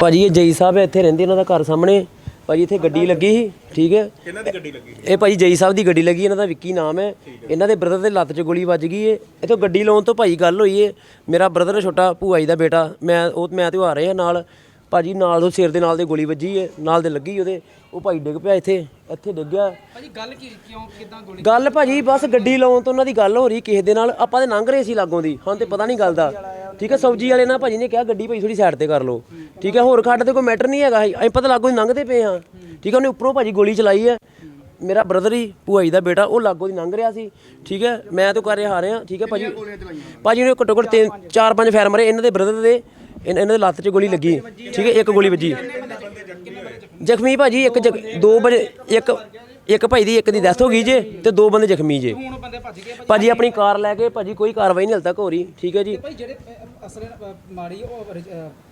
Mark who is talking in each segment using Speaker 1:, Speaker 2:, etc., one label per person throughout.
Speaker 1: ਭਾਜੀ ਇਹ ਜਈ ਸਾਹਿਬ ਇੱਥੇ ਰਹਿੰਦੇ ਇਹਨਾਂ ਦਾ ਘਰ ਸਾਹਮਣੇ। ਭਾਜੀ ਇੱਥੇ ਗੱਡੀ ਲੱਗੀ ਸੀ ਠੀਕ ਹੈ।
Speaker 2: ਕਿਹਨਾਂ ਦੀ ਗੱਡੀ ਲੱਗੀ?
Speaker 1: ਇਹ ਭਾਜੀ ਜਈ ਸਾਹਿਬ ਦੀ ਗੱਡੀ ਲੱਗੀ ਇਹਨਾਂ ਦਾ ਵਿੱਕੀ ਨਾਮ ਹੈ। ਇਹਨਾਂ ਦੇ ਬ੍ਰਦਰ ਦੇ ਲੱਤ 'ਚ ਗੋਲੀ ਵੱਜ ਗਈ ਏ। ਇਥੋਂ ਗੱਡੀ ਲਾਉਣ ਤੋਂ ਭਾਈ ਗੱਲ ਹੋਈ ਏ। ਮੇਰਾ ਬ੍ਰਦਰ ਛੋਟਾ ਭੂਆ ਜੀ ਦਾ ਬੇਟਾ ਮੈਂ ਉਹ ਮੈਂ ਤੇ ਉਹ ਆ ਰਹੇ ਆ ਨਾਲ। ਭਾਜੀ ਨਾਲ ਉਹ ਸਿਰ ਦੇ ਨਾਲ ਦੇ ਗੋਲੀ ਵੱਜੀ ਏ ਨਾਲ ਦੇ ਲੱਗੀ ਉਹਦੇ। ਉਹ ਭਾਈ ਡਿੱਗ ਪਿਆ ਇੱਥੇ ਇੱਥੇ ਡਿੱਗ ਗਿਆ।
Speaker 3: ਭਾਜੀ ਗੱਲ ਕੀ ਕਿਉਂ ਕਿਦਾਂ ਗੋਲੀ
Speaker 1: ਗੱਲ ਭਾਜੀ ਬਸ ਗੱਡੀ ਲਾਉਣ ਤੋਂ ਉਹਨਾਂ ਦੀ ਗੱਲ ਹੋ ਰਹੀ ਕਿਸੇ ਦੇ ਨਾਲ। ਆਪਾਂ ਤੇ ਲੰਘ ਰਹੇ ਸੀ ਲਾਗੋਂ ਦੀ ਹਾਂ ਤੇ ਪਤਾ ਨਹੀਂ ਗੱਲ ਦਾ। ਠੀਕ ਹੈ ਸਬਜੀ ਵਾਲੇ ਨਾਲ ਭਾਜੀ ਨੇ ਕਿਹਾ ਗੱਡੀ ਭਾਈ ਥੋੜੀ ਸਾਈਡ ਤੇ ਕਰ ਲਓ। ਠੀਕ ਹੈ ਹੋਰ ਖੱਡ ਤੇ ਕੋਈ ਮੈਟਰ ਨਹੀਂ ਹੈਗਾ। ਅਸੀਂ ਪਤਾ ਲਾਗੋਂ ਦੀ ਲੰਘਦੇ ਪਏ ਹਾਂ। ਠੀਕ ਹੈ ਉਹਨੇ ਉੱਪਰੋਂ ਭਾਜੀ ਗੋਲੀ ਚਲਾਈ ਹੈ। ਮੇਰਾ ਬ੍ਰਦਰ ਹੀ ਭੂਆ ਜੀ ਦਾ ਬੇਟਾ ਉਹ ਲਾਗੋਂ ਦੀ ਲੰਘ ਰਿਹਾ ਸੀ। ਠੀਕ ਹੈ ਮੈਂ ਤਾਂ ਕਰ ਰਿਹਾ ਰਿਹਾ। ਠੀਕ ਹੈ ਭਾਜੀ ਭਾਜੀ ਨੇ ਘੱਟੋ ਘੱਟ ਤਿੰਨ ਚਾਰ ਪੰਜ ਫੈਰ ਮਾਰੇ। ਇਹਨਾਂ ਦੇ ਬ੍ਰਦਰ ਦੇ ਇਹਨਾਂ ਇਹਨਾਂ ਦੇ ਲੱਤ 'ਚ ਗੋਲੀ ਲੱਗੀ। ਠੀਕ ਹੈ ਇੱਕ ਗੋਲੀ ਵੱਜੀ। ਜ਼ਖਮੀ ਭਾਜੀ ਇੱਕ ਦੋ ਵਜੇ ਇੱਕ ਇੱਕ ਭਾਈ ਦੀ ਇੱਕ ਦੀ ਡੈਥ ਹੋ ਗਈ ਜੇ ਤੇ ਦੋ ਬੰਦੇ ਜ਼ਖਮੀ ਜੇ।
Speaker 3: ਹੁਣ ਬੰਦੇ ਭੱਜ ਗਏ ਭਾਜੀ
Speaker 1: ਭਾਜੀ ਆਪਣੀ ਕਾਰ ਲੈ ਕੇ ਭਾਜੀ ਕੋਈ ਕਾਰਵਾਈ ਨਹੀਂ ਹਲ ਤੱਕ ਹੋ ਰਹੀ। ਠੀਕ ਹੈ ਜੀ।
Speaker 3: ਭਾਈ ਜਿਹੜੇ ਅਸਲ ਮਾੜੀ ਉਹ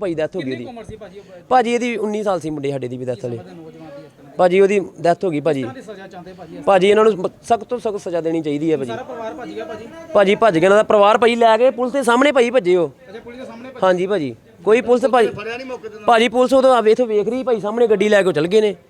Speaker 1: ਭਾਈ ਡੈਥ ਹੋ ਗਈ ਉਹਦੀ।
Speaker 3: ਉਮਰ ਸੀ ਭਾਜੀ ਉਹ
Speaker 1: ਭਾਜੀ? ਇਹਦੀ 19 ਸਾਲ ਸੀ ਮੁੰਡੇ ਸਾਡੇ ਦੀ ਵੀ ਡੈਥ ਵਾਲੇ। ਭਾਜੀ ਉਹਦੀ ਡੈਥ ਹੋ ਗਈ ਭਾਜੀ।
Speaker 3: ਦੀ ਸਜ਼ਾ ਚਾਹੁੰਦੇ ਭਾਜੀ
Speaker 1: ਭਾਜੀ ਇਹਨਾਂ ਨੂੰ ਸਖਤ ਤੋਂ ਸਖਤ ਸਜ਼ਾ ਦੇਣੀ ਚਾਹੀਦੀ ਹੈ ਭਾਜੀ।
Speaker 3: ਸਾਰਾ ਪਰਿਵਾਰ ਭੱਜ ਗਿਆ ਭਾਜੀ?
Speaker 1: ਭਾਜੀ ਭੱਜ ਗਿਆ ਇਹਨਾਂ ਦਾ ਪਰਿਵਾਰ ਭਾਜੀ ਲੈ ਕੇ ਪੁਲਿਸ ਦੇ ਸਾਹਮਣੇ ਭਾਜੀ ਭੱਜੇ ਹੋ
Speaker 3: ਅੱਛਾ ਪੁਲਿਸ ਦੇ ਸਾਹਮਣੇ
Speaker 1: ਹਾਂਜੀ ਭਾਜੀ ਕੋਈ ਪੁਲਿਸ ਭਾਜੀ ਭਾਜੀ ਪੁਲਿਸ ਉਦੋਂ ਆਵੇ ਇਥੋਂ ਵੇਖ ਰਹੀ ਭਾਈ ਸਾਹਮਣੇ ਗੱਡੀ ਲੈ ਕੇ ਉਹ ਚਲ ਗਏ ਨੇ।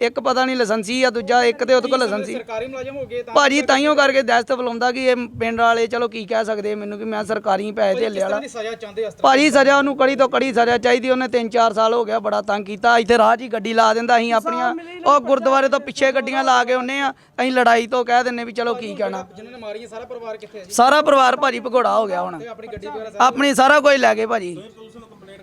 Speaker 4: ਇੱਕ ਪਤਾ ਨਹੀਂ ਲਾਇਸੈਂਸੀ ਆ ਦੂਜਾ ਇੱਕ ਤੇ ਉਹਦੇ ਕੋਲ ਲਾਇਸੈਂਸੀ।
Speaker 3: ਸਰਕਾਰੀ ਮੁਲਾਜ਼ਮ ਹੋ ਗਏ ਤਾਂ
Speaker 4: ਭਾਜੀ ਤਾਈਓ ਕਰਕੇ ਦਹਿਸ਼ਤ ਬੁਲਾਉਂਦਾ ਕਿ ਇਹ ਪਿੰਡ ਵਾਲੇ ਚਲੋ ਕੀ ਕਹਿ ਸਕਦੇ ਮੈਨੂੰ ਕਿ ਮੈਂ ਸਰਕਾਰੀ ਪੈਸੇ ਧੇਲੇ ਵਾਲਾ।
Speaker 3: ਦੀ ਸਜ਼ਾ ਚਾਹੁੰਦੇ ਇਸ ਤਰ੍ਹਾਂ
Speaker 4: ਭਾਜੀ ਸਜ਼ਾ ਉਹਨੂੰ ਕੜੀ ਤੋਂ ਕੜੀ ਸਜ਼ਾ ਚਾਹੀਦੀ ਉਹਨੇ 3-4 ਸਾਲ ਹੋ ਗਿਆ ਬੜਾ ਤੰਗ ਕੀਤਾ। ਇੱਥੇ ਰਾਹ 'ਚ ਹੀ ਗੱਡੀ ਲਾ ਦਿੰਦਾ ਅਸੀਂ ਆਪਣੀਆਂ ਉਹ ਗੁਰਦੁਆਰੇ ਤੋਂ ਪਿੱਛੇ ਗੱਡੀਆਂ ਲਾ ਕੇ ਉਹਨੇ ਆ ਅਸੀਂ ਲੜਾਈ ਤੋਂ ਕਹਿ ਦਿੰਨੇ ਵੀ ਚਲੋ ਕੀ ਕਹਿਣਾ।
Speaker 3: ਜਿਨ੍ਹਾਂ ਨੇ ਮਾਰੀ ਹੈ ਸਾਰਾ ਪਰਿਵਾਰ ਕਿੱਥੇ ਹੈ ਜੀ?
Speaker 4: ਸਾਰਾ ਪਰਿਵਾਰ ਭਾਜੀ ਭਗੋੜਾ ਹੋ ਗਿਆ ਹੁਣ।
Speaker 3: ਆਪਣੀ ਗੱਡੀ ਵਗੈਰਾ
Speaker 4: ਆਪਣੀ ਸਾਰਾ ਕੁਝ ਲੈ ਗਏ ਭਾਜੀ।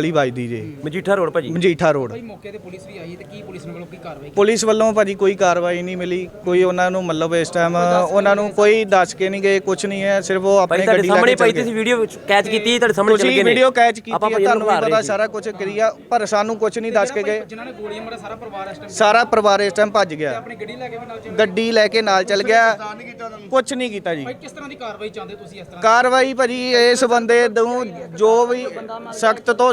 Speaker 5: ਗਲੀ ਵੱਜਦੀ ਜੇ।
Speaker 1: ਮਜੀਠਾ ਰੋਡ ਭਾਜੀ?
Speaker 5: ਮਜੀਠਾ ਰੋਡ।
Speaker 3: ਭਾਈ ਮੌਕੇ ਤੇ ਪੁਲਿਸ ਵੀ ਆਈ ਤੇ ਕੀ ਪੁਲਿਸ ਨੇ ਵੱਲੋਂ ਕੀ ਕਾਰਵਾਈ ਕੀਤੀ?
Speaker 5: ਪੁਲਿਸ ਵੱਲੋਂ ਭਾਜੀ ਕੋਈ ਕਾਰਵਾਈ ਨਹੀਂ ਮਿਲੀ। ਕੋਈ ਉਹਨਾਂ ਨੂੰ ਮਤਲਬ ਇਸ ਟਾਈਮ ਉਹਨਾਂ ਨੂੰ ਕੋਈ ਦੱਸ ਕੇ ਨਹੀਂ ਗਏ ਕੁਝ ਨਹੀਂ ਹੈ ਸਿਰਫ ਉਹ
Speaker 1: ਭਾਈ
Speaker 5: ਆਪਣੇ
Speaker 1: ਤੁਹਾਡੇ
Speaker 5: ਗੱਡੀ ਲੈ
Speaker 1: ਸਾਹਮਣੇ
Speaker 5: ਕੇ
Speaker 1: ਭਾਈ
Speaker 5: ਚੱਲ
Speaker 1: ਤੁਸੀਂ
Speaker 5: ਗਏ।
Speaker 1: ਵੀਡੀਓ ਕੈਚ ਕੀਤੀ ਤੁਹਾਡੇ ਸਾਹਮਣੇ ਚੱਲ
Speaker 5: ਤੁਸੀਂ
Speaker 1: ਗਏ ਨੇ।
Speaker 5: ਵੀਡੀਓ ਕੈਚ ਕੀਤੀ ਹੈ ਤੁਹਾਨੂੰ ਵੀ ਪਤਾ ਸਾਰਾ ਕੁਝ ਕਰੀਆ ਪਰ ਸਾਨੂੰ ਕੁਝ ਨਹੀਂ ਦੱਸ ਕੇ ਗਏ।
Speaker 3: ਜਿਨ੍ਹਾਂ ਨੇ ਗੋਲੀਆਂ ਮਾਰਿਆ ਸਾਰਾ ਪਰਿਵਾਰ ਇਸ ਟਾਈਮ
Speaker 5: ਸਾਰਾ ਪਰਿਵਾਰ ਇਸ ਟਾਈਮ ਭੱਜ ਗਿਆ।
Speaker 3: ਆਪਣੀ ਗੱਡੀ ਲੈ ਕੇ ਵੀ ਨਾਲ ਚੱਲ
Speaker 5: ਗੱਡੀ ਲੈ ਕੇ ਨਾਲ ਚੱਲ ਗਿਆ। ਕੁਝ ਨਹੀਂ ਕੀਤਾ ਜੀ।
Speaker 3: ਭਾਈ ਕਿਸ ਤਰ੍ਹਾਂ ਦੀ ਕਾਰਵਾਈ ਚਾਹੁੰਦੇ ਤੁਸੀਂ ਇਸ ਤਰ੍ਹਾਂ
Speaker 5: ਕਾਰਵਾਈ ਭਾਜੀ ਇਸ ਬੰਦੇ ਨੂੰ ਜੋ ਵੀ ਸਖਤ ਤੋਂ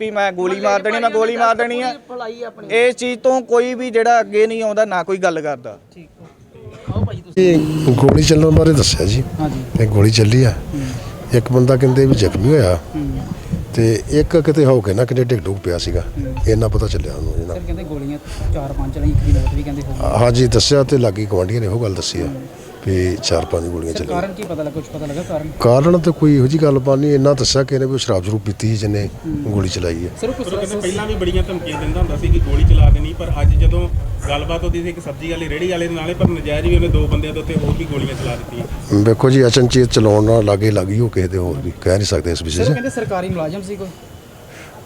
Speaker 5: ਵੀ ਮੈਂ ਗੋਲੀ ਮਾਰ ਦੇਣੀ ਮੈਂ ਗੋਲੀ ਮਾਰ ਦੇਣੀ ਹੈ ਇਸ ਚੀਜ਼ ਤੋਂ ਕੋਈ ਵੀ ਜਿਹੜਾ ਅੱਗੇ ਨਹੀਂ ਆਉਂਦਾ ਨਾ ਕੋਈ ਗੱਲ ਕਰਦਾ।
Speaker 6: ਇਹ ਗੋਲੀ ਚੱਲਣ ਬਾਰੇ ਦੱਸਿਆ ਜੀ।
Speaker 3: ਹਾਂਜੀ।
Speaker 6: ਇਹ ਗੋਲੀ ਚੱਲੀ ਆ। ਇੱਕ ਬੰਦਾ ਕਹਿੰਦੇ ਵੀ ਜ਼ਖਮੀ ਹੋਇਆ। ਤੇ ਇੱਕ ਕਿਤੇ ਹੋ ਕੇ ਨਾ ਕਿਤੇ ਡਿੱਗ ਡੁੱਗ ਪਿਆ ਸੀਗਾ। ਇੰਨਾ ਪਤਾ ਚੱਲਿਆ ਉਹਨੂੰ ਜੀ ਨਾ।
Speaker 3: ਸਰ ਕਹਿੰਦੇ ਗੋਲੀਆਂ ਚਾਰ ਪੰਜ ਚਲਾਈ ਇੱਕ ਦੀ ਮੌਤ ਵੀ ਕਹਿੰਦੇ ਹੋ ਗਈ।
Speaker 6: ਹਾਂਜੀ ਦੱਸਿਆ ਤੇ ਲਾਗੀ ਗਵਾਂਢੀਆਂ ਨੇ ਉਹ ਗੱਲ ਦੱਸੀ ਆ। ਵੀ ਚਾਰ ਪੰਜ ਗੋਲੀਆਂ ਚੱਲੀਆਂ।
Speaker 3: ਕਾਰਨ ਕੀ ਪਤਾ ਲੱਗਾ ਕੁਝ ਪਤਾ ਲੱਗਾ ਕਾਰਨ?
Speaker 6: ਕਾਰਨ ਤਾਂ ਕੋਈ ਇਹੋ ਜੀ ਗੱਲਬਾਤ ਨਹੀਂ ਇੰਨਾ ਦੱਸਿਆ ਕਿ ਇਹਨੇ ਵੀ ਸ਼ਰਾਬ ਜ਼ਰੂਰ ਪੀਤੀ ਸੀ ਜਿਹਨੇ ਗੋਲੀ ਚਲਾਈ ਹੈ।
Speaker 3: ਸਰ ਕੁਝ
Speaker 2: ਪਰ ਉਹ ਕਹਿੰਦੇ ਪਹਿਲਾਂ ਵੀ ਬੜੀਆਂ ਧਮਕੀਆਂ ਦਿੰਦਾ ਹੁੰਦਾ ਸੀ ਕਿ ਗੋਲੀ ਚਲਾ ਦੇਣੀ ਪਰ ਅੱਜ ਜਦੋਂ ਗੱਲਬਾਤ ਹੁੰਦੀ ਸੀ ਇੱਕ ਸਬਜ਼ੀ ਵਾਲੀ ਰੇੜੀ ਵਾਲੇ ਦੇ ਨਾਲੇ ਪਰ ਨਜਾਇਜ਼ ਵੀ ਉਹਨੇ ਦੋ ਬੰਦਿਆਂ ਦੇ ਉੱਤੇ ਹੋਰ ਵੀ ਗੋਲੀਆਂ ਚਲਾ ਦਿੱਤੀਆਂ।
Speaker 6: ਵੇਖੋ ਜੀ ਅਚਨਚੇਤ ਚਲਾਉਣ ਨਾਲ ਲਾਗੇ ਲੱਗੀ ਉਹ ਕਿਸੇ ਦੇ ਹੋਰ ਵੀ ਕਹਿ ਨਹੀਂ ਸਕਦੇ ਇਸ ਵਿਸ਼ੇ
Speaker 3: ਸਰ
Speaker 6: 'ਚ।
Speaker 3: ਕਹਿੰਦੇ ਸਰਕਾਰੀ ਮੁਲਾਜ਼ਮ ਸੀ ਕੋਈ?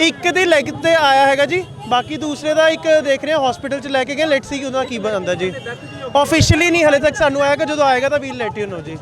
Speaker 7: ਇੱਕ ਦੀ ਲੈਗ ਤੇ ਆਇਆ ਹੈਗਾ ਜੀ, ਬਾਕੀ ਦੂਸਰੇ ਦਾ ਇੱਕ ਦੇਖ ਰਹੇ ਹਾਂ ਹਸਪੀਟਲ ਚ ਲੈ ਕੇ ਗਏ ਲੈਟਸ ਸੀ ਕਿ ਉਹਦਾ ਕੀ ਬਣਦਾ ਜੀ। ਆਫੀਸ਼ੀਅਲੀ ਨਹੀਂ ਹਲੇ ਤੱਕ ਸਾਨੂੰ ਆਏਗਾ ਜਦੋਂ ਆਏਗਾ ਤਾਂ ਵੀਲ ਲੈਟ ਯੂ ਨੋ ਜੀ।